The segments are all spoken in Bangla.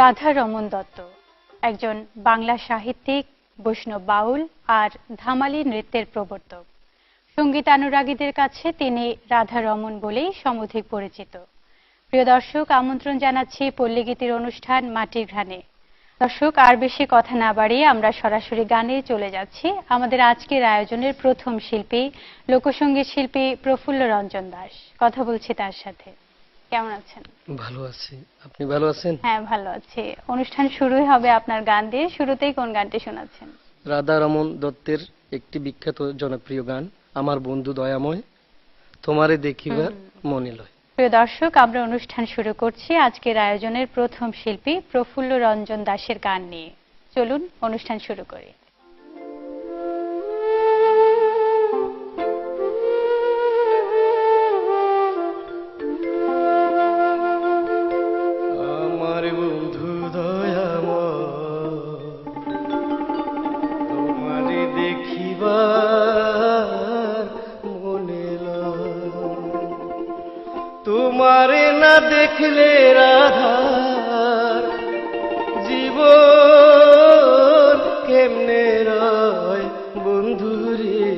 রাধা রমন দত্ত, একজন বাংলা সাহিত্যিক, বৈষ্ণব বাউল আর ধামালি নৃত্যের প্রবর্তক। সংগীত অনুরাগীদের কাছে তিনি রাধা রমন বলেই সমধিক পরিচিত। প্রিয় দর্শক, আমন্ত্রণ জানাচ্ছি পল্লীগীতির অনুষ্ঠান মাটির ঘ্রাণে। দর্শক, আর বেশি কথা না বাড়িয়ে আমরা সরাসরি গানে চলে যাচ্ছি। আমাদের আজকের আয়োজনের প্রথম শিল্পী, লোকসঙ্গীত শিল্পী প্রফুল্ল রঞ্জন দাস। কথা বলছি তার সাথে। কেমন আছেন? ভালো আছি। আপনি ভালো আছেন? হ্যাঁ ভালো আছি। অনুষ্ঠান শুরুই হবে আপনার গান দিয়ে। শুরুতেই কোন গানটি শোনাচ্ছেন? রাধা রমন দত্তের একটি বিখ্যাত জনপ্রিয় গান আমার বন্ধু দয়াময় তোমারে দেখিবার মনে লয় প্রিয় দর্শক আমরা অনুষ্ঠান শুরু করছি আজকের আয়োজনের প্রথম শিল্পী প্রফুল্ল রঞ্জন দাসের গান নিয়ে। চলুন অনুষ্ঠান শুরু করি। তোমারে না দেখলে রাধার জীবন কেমনে রয় বন্ধুরে?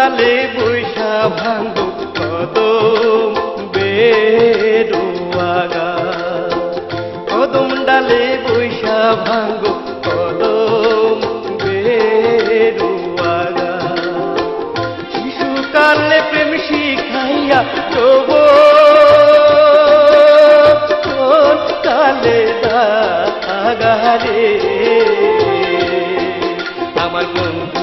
ডালে বৈশা ভাঙ্গ কদম বেরোয়াগা কদম ডালে বৈশা ভাঙ্গ কদম বেরোয়াগা শিশুকালে প্রেম শিখাইয়া তব আমার বন্ধু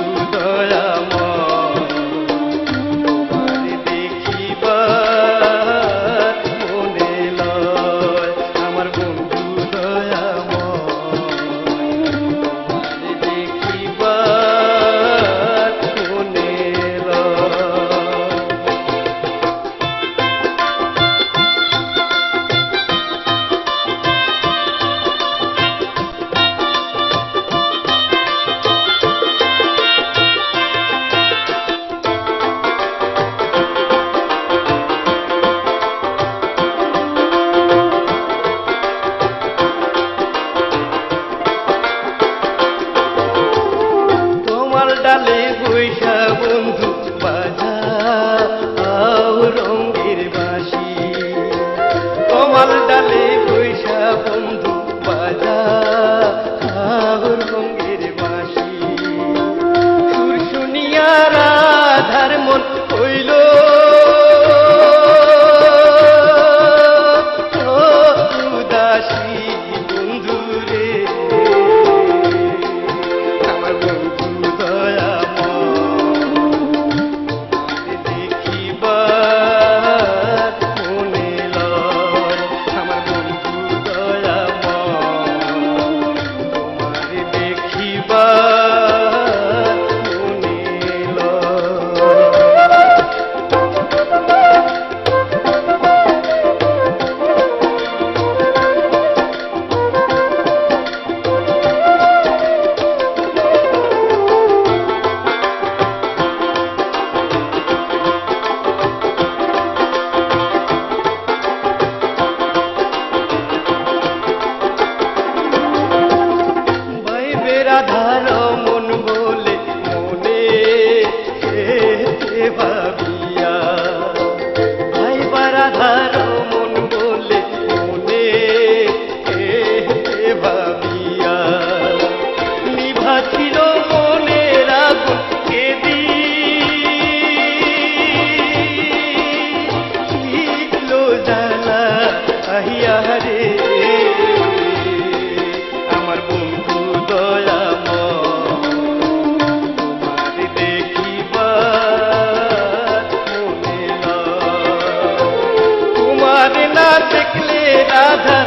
রাধা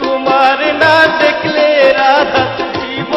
তোমার না দেখলে রাধা জীব